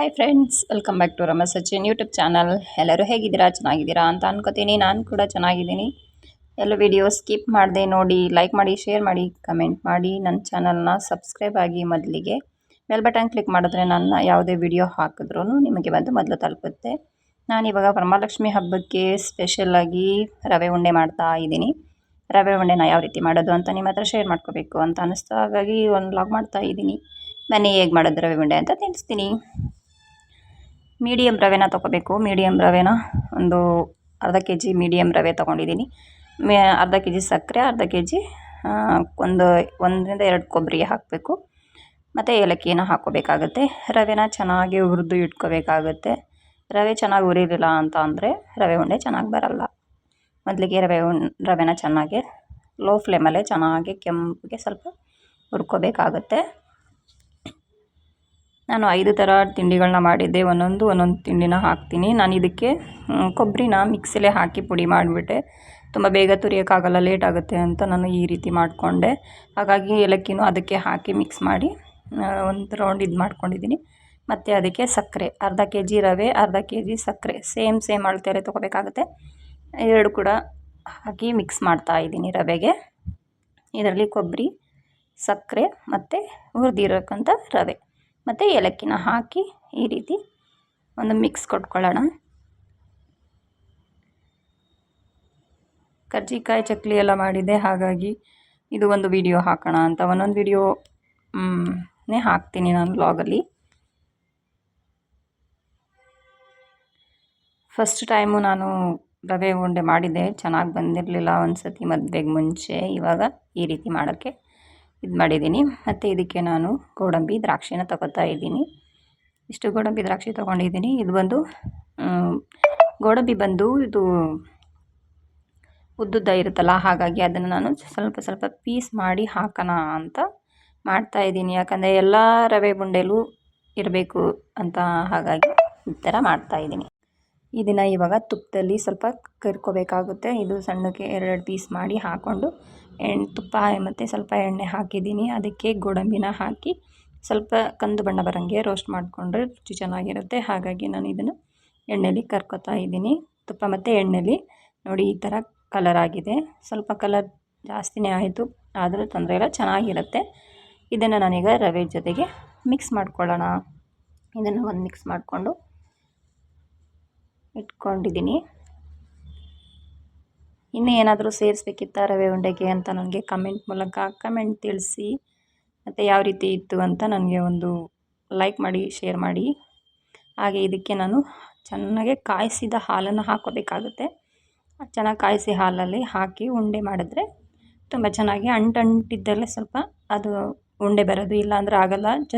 Hi friends welcome back to Rama Sachin YouTube channel ಎಲ್ಲರೂ ಹೇಗಿದ್ದೀರಾ? ಚೆನ್ನಾಗಿದ್ದೀರಾ ಅಂತ ಅನ್ಕೋತೀನಿ. ನಾನು ಕೂಡ ಚೆನ್ನಾಗಿದ್ದೀನಿ. ಎಲ್ಲ ವಿಡಿಯೋ ಸ್ಕಿಪ್ ಮಾಡಿದೆ ನೋಡಿ ಲೈಕ್ ಮಾಡಿ ಶೇರ್ ಮಾಡಿ ಕಮೆಂಟ್ ಮಾಡಿ. ನನ್ನ ಚಾನಲ್ನ ಸಬ್ಸ್ಕ್ರೈಬ್ ಆಗಿ ಮೊದಲಿಗೆ ಬೆಲ್ ಬಟನ್ ಕ್ಲಿಕ್ ಮಾಡಿದ್ರೆ ನನ್ನ ಯಾವುದೇ ವಿಡಿಯೋ ಹಾಕಿದ್ರೂ ನಿಮಗೆ ಬಂದು ಮೊದಲು ತಲುಪುತ್ತೆ. ನಾನಿವಾಗ ವರಮಹಾಲಕ್ಷ್ಮಿ ಹಬ್ಬಕ್ಕೆ ಸ್ಪೆಷಲಾಗಿ ರವೆ ಉಂಡೆ ಮಾಡ್ತಾ ಇದ್ದೀನಿ. ರವೆ ಉಂಡೆನ ಯಾವ ರೀತಿ ಮಾಡೋದು ಅಂತ ನಿಮ್ಮ ಹತ್ರ ಶೇರ್ ಮಾಡ್ಕೋಬೇಕು ಅಂತ ಅನ್ನಿಸ್ತು ಹಾಗಾಗಿ ಒಂದು ಲಾಗ್ ಮಾಡ್ತಾ ಇದ್ದೀನಿ. ಬನ್ನಿ ಹೇಗೆ ಮಾಡೋದು ರವೆ ಉಂಡೆ ಅಂತ ತಿಳಿಸ್ತೀನಿ. ಮೀಡಿಯಮ್ ರವೆನ ತೊಗೋಬೇಕು. ಮೀಡಿಯಮ್ ರವೆನ ಒಂದು ಅರ್ಧ ಕೆ ಜಿ ಮೀಡಿಯಮ್ ರವೆ ತೊಗೊಂಡಿದ್ದೀನಿ. ಮೇ ಅರ್ಧ ಕೆ ಜಿ ಸಕ್ಕರೆ, ಅರ್ಧ ಕೆ ಜಿ ಒಂದು ಒಂದರಿಂದ ಎರಡು ಕೊಬ್ಬರಿ ಹಾಕಬೇಕು. ಮತ್ತು ಏಲಕ್ಕಿನ ಹಾಕೋಬೇಕಾಗುತ್ತೆ. ರವೆನ ಚೆನ್ನಾಗಿ ಹುರಿದು ಇಟ್ಕೋಬೇಕಾಗುತ್ತೆ. ರವೆ ಚೆನ್ನಾಗಿ ಉರಿಲಿಲ್ಲ ಅಂತ ಅಂದರೆ ರವೆ ಉಂಡೆ ಚೆನ್ನಾಗಿ ಬರಲ್ಲ. ಮೊದಲಿಗೆ ರವೆ ರವೆನ ಚೆನ್ನಾಗಿ ಲೋ ಫ್ಲೇಮಲ್ಲೇ ಚೆನ್ನಾಗಿ ಕೆಂಪಿಗೆ ಸ್ವಲ್ಪ ಹುರ್ಕೋಬೇಕಾಗುತ್ತೆ. ನಾನು ಐದು ಥರ ತಿಂಡಿಗಳನ್ನ ಮಾಡಿದ್ದೆ. ಒಂದೊಂದು ಒಂದೊಂದು ತಿಂಡಿನ ಹಾಕ್ತೀನಿ. ನಾನು ಇದಕ್ಕೆ ಕೊಬ್ಬರಿನ ಮಿಕ್ಸಿಲೇ ಹಾಕಿ ಪುಡಿ ಮಾಡಿಬಿಟ್ಟೆ. ತುಂಬ ಬೇಗ ತುರಿಯೋಕ್ಕಾಗಲ್ಲ, ಲೇಟ್ ಆಗುತ್ತೆ ಅಂತ ನಾನು ಈ ರೀತಿ ಮಾಡಿಕೊಂಡೆ. ಹಾಗಾಗಿ ಏಲಕ್ಕಿನೂ ಅದಕ್ಕೆ ಹಾಕಿ ಮಿಕ್ಸ್ ಮಾಡಿ ಒಂದು ರೌಂಡ್ ಇದು ಮಾಡ್ಕೊಂಡಿದ್ದೀನಿ. ಮತ್ತು ಅದಕ್ಕೆ ಸಕ್ಕರೆ, ಅರ್ಧ ಕೆ ಜಿ ರವೆ, ಅರ್ಧ ಕೆ ಜಿ ಸಕ್ಕರೆ, ಸೇಮ್ ಸೇಮ್ ಅಳತೆಯಲ್ಲೇ ತೊಗೋಬೇಕಾಗುತ್ತೆ. ಎರಡು ಕೂಡ ಹಾಕಿ ಮಿಕ್ಸ್ ಮಾಡ್ತಾ ಇದ್ದೀನಿ ರವೆಗೆ. ಇದರಲ್ಲಿ ಕೊಬ್ಬರಿ ಸಕ್ಕರೆ ಮತ್ತು ಹುರಿದಿರೋಕ್ಕಂಥ ರವೆ. ಮತ್ತು ಏಲಕ್ಕಿನ ಹಾಕಿ ಈ ರೀತಿ ಒಂದು ಮಿಕ್ಸ್ ಕೊಟ್ಕೊಳ್ಳೋಣ. ಕರ್ಜಿಕಾಯಿ ಚಕ್ಲಿ ಎಲ್ಲ ಮಾಡಿದೆ ಹಾಗಾಗಿ ಇದು ಒಂದು ವಿಡಿಯೋ ಹಾಕೋಣ ಅಂತ. ಒಂದೊಂದು ವಿಡಿಯೋ ನೇ ಹಾಕ್ತೀನಿ ನಾನು ಬ್ಲಾಗಲ್ಲಿ ಫಸ್ಟ್ ಟೈಮು ನಾನು ರವೆ ಉಂಡೆ ಮಾಡಿದೆ ಚೆನ್ನಾಗಿ ಬಂದಿರಲಿಲ್ಲ ಒಂದು ಸತಿ ಮದುವೆಗೆ ಮುಂಚೆ. ಇವಾಗ ಈ ರೀತಿ ಮಾಡೋಕ್ಕೆ ಇದು ಮಾಡಿದ್ದೀನಿ. ಮತ್ತು ಇದಕ್ಕೆ ನಾನು ಗೋಡಂಬಿ ದ್ರಾಕ್ಷಿನ ತಗೋತಾ ಇದ್ದೀನಿ. ಇಷ್ಟು ಗೋಡಂಬಿ ದ್ರಾಕ್ಷಿ ತೊಗೊಂಡಿದ್ದೀನಿ. ಇದು ಬಂದು ಗೋಡಂಬಿ ಬಂದು ಇದು ಉದ್ದುದ್ದ ಇರುತ್ತಲ್ಲ, ಹಾಗಾಗಿ ಅದನ್ನು ನಾನು ಸ್ವಲ್ಪ ಸ್ವಲ್ಪ ಪೀಸ್ ಮಾಡಿ ಹಾಕೋಣ ಅಂತ ಮಾಡ್ತಾ ಇದ್ದೀನಿ. ಯಾಕಂದರೆ ಎಲ್ಲ ರವೆ ಬುಂಡೆಲೂ ಇರಬೇಕು ಅಂತ ಹಾಗಾಗಿ ಈ ಥರ ಮಾಡ್ತಾಯಿದ್ದೀನಿ ಇದನ್ನು ಇವಾಗ ತುಪ್ಪದಲ್ಲಿ ಸ್ವಲ್ಪ ಕರ್ಕೋಬೇಕಾಗುತ್ತೆ. ಇದು ಸಣ್ಣಕ್ಕೆ ಎರಡೆರಡು ಪೀಸ್ ಮಾಡಿ ಹಾಕ್ಕೊಂಡು ಎಣ್ಣೆ, ತುಪ್ಪ ಮತ್ತು ಸ್ವಲ್ಪ ಎಣ್ಣೆ ಹಾಕಿದ್ದೀನಿ. ಅದಕ್ಕೆ ಗೋಡಂಬಿನ ಹಾಕಿ ಸ್ವಲ್ಪ ಕಂದು ಬಣ್ಣ ಬರೋಂಗೆ ರೋಸ್ಟ್ ಮಾಡಿಕೊಂಡ್ರೆ ರುಚಿ ಚೆನ್ನಾಗಿರುತ್ತೆ. ಹಾಗಾಗಿ ನಾನು ಇದನ್ನು ಎಣ್ಣೆಲಿ ಕರ್ಕೊತಾ ಇದ್ದೀನಿ. ತುಪ್ಪ ಮತ್ತು ಎಣ್ಣೆಲಿ ನೋಡಿ ಈ ಥರ ಕಲರ್ ಆಗಿದೆ. ಸ್ವಲ್ಪ ಕಲರ್ ಜಾಸ್ತಿನೇ ಆಯಿತು. ಆದರೂ ತೊಂದರೆ ಇಲ್ಲ, ಚೆನ್ನಾಗಿರುತ್ತೆ. ಇದನ್ನು ನಾನೀಗ ರವೆ ಜೊತೆಗೆ ಮಿಕ್ಸ್ ಮಾಡ್ಕೊಳ್ಳೋಣ. ಇದನ್ನು ಒಂದು ಮಿಕ್ಸ್ ಮಾಡಿಕೊಂಡು ಇಟ್ಕೊಂಡಿದ್ದೀನಿ. ಇನ್ನೂ ಏನಾದರೂ ಸೇರಿಸ್ಬೇಕಿತ್ತ ರವೆ ಉಂಡೆಗೆ ಅಂತ ನನಗೆ ಕಮೆಂಟ್ ಮೂಲಕ. ಕಮೆಂಟ್ ತಿಳಿಸಿ, ಮತ್ತು ಯಾವ ರೀತಿ ಇತ್ತು ಅಂತ ನನಗೆ ಒಂದು ಲೈಕ್ ಮಾಡಿ ಶೇರ್ ಮಾಡಿ. ಹಾಗೆ ಇದಕ್ಕೆ ನಾನು ಚೆನ್ನಾಗೆ ಕಾಯಿಸಿದ ಹಾಲನ್ನು ಹಾಕೋಬೇಕಾಗುತ್ತೆ ಚೆನ್ನಾಗಿ ಕಾಯಿಸಿ ಹಾಲಲ್ಲಿ ಹಾಕಿ ಉಂಡೆ ಮಾಡಿದ್ರೆ ತುಂಬ ಚೆನ್ನಾಗಿ ಅಂಟಂಟಿದ್ದಲ್ಲೇ ಸ್ವಲ್ಪ ಅದು ಉಂಡೆ ಬರೋದು ಇಲ್ಲ ಅಂದರೆ ಆಗಲ್ಲ. ಜ,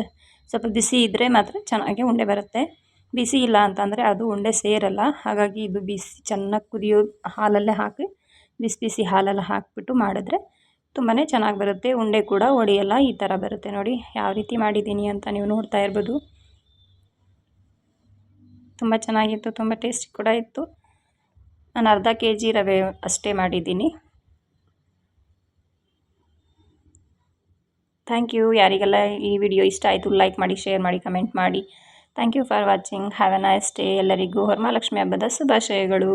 ಸ್ವಲ್ಪ ಬಿಸಿ ಇದ್ದರೆ ಮಾತ್ರ ಚೆನ್ನಾಗಿ ಉಂಡೆ ಬರುತ್ತೆ. ಬಿಸಿ ಇಲ್ಲ ಅಂತಂದರೆ ಅದು ಉಂಡೆ ಸೇರಲ್ಲ. ಹಾಗಾಗಿ ಇದು ಬಿಸಿ, ಚೆನ್ನಾಗಿ ಕುದಿಯೋ ಹಾಲಲ್ಲೇ ಹಾಕಿ ಬಿಸಿ ಬಿಸಿ ಹಾಲೆಲ್ಲ ಹಾಕಿಬಿಟ್ಟು ಮಾಡಿದ್ರೆ ತುಂಬಾ ಚೆನ್ನಾಗಿ ಬರುತ್ತೆ. ಉಂಡೆ ಕೂಡ ಒಡೆಯಲ್ಲ, ಈ ಥರ ಬರುತ್ತೆ ನೋಡಿ. ಯಾವ ರೀತಿ ಮಾಡಿದ್ದೀನಿ ಅಂತ ನೀವು ನೋಡ್ತಾ ಇರ್ಬೋದು. ತುಂಬ ಚೆನ್ನಾಗಿತ್ತು, ತುಂಬ ಟೇಸ್ಟಿ ಕೂಡ ಇತ್ತು. ನಾನು ಅರ್ಧ ಕೆ ಜಿ ರವೆ ಅಷ್ಟೇ ಮಾಡಿದ್ದೀನಿ. Thank you. ಯಾರಿಗೆಲ್ಲ ಈ ವಿಡಿಯೋ ಇಷ್ಟ ಆಯಿತು, ಲೈಕ್ ಮಾಡಿ, ಶೇರ್ ಮಾಡಿ, ಕಮೆಂಟ್ ಮಾಡಿ. Thank you for watching. Have a nice day ಎಲ್ಲರಿಗೂ. ಹೊರಮಹಾಲಕ್ಷ್ಮಿ ಹಬ್ಬದ ಶುಭಾಶಯಗಳು.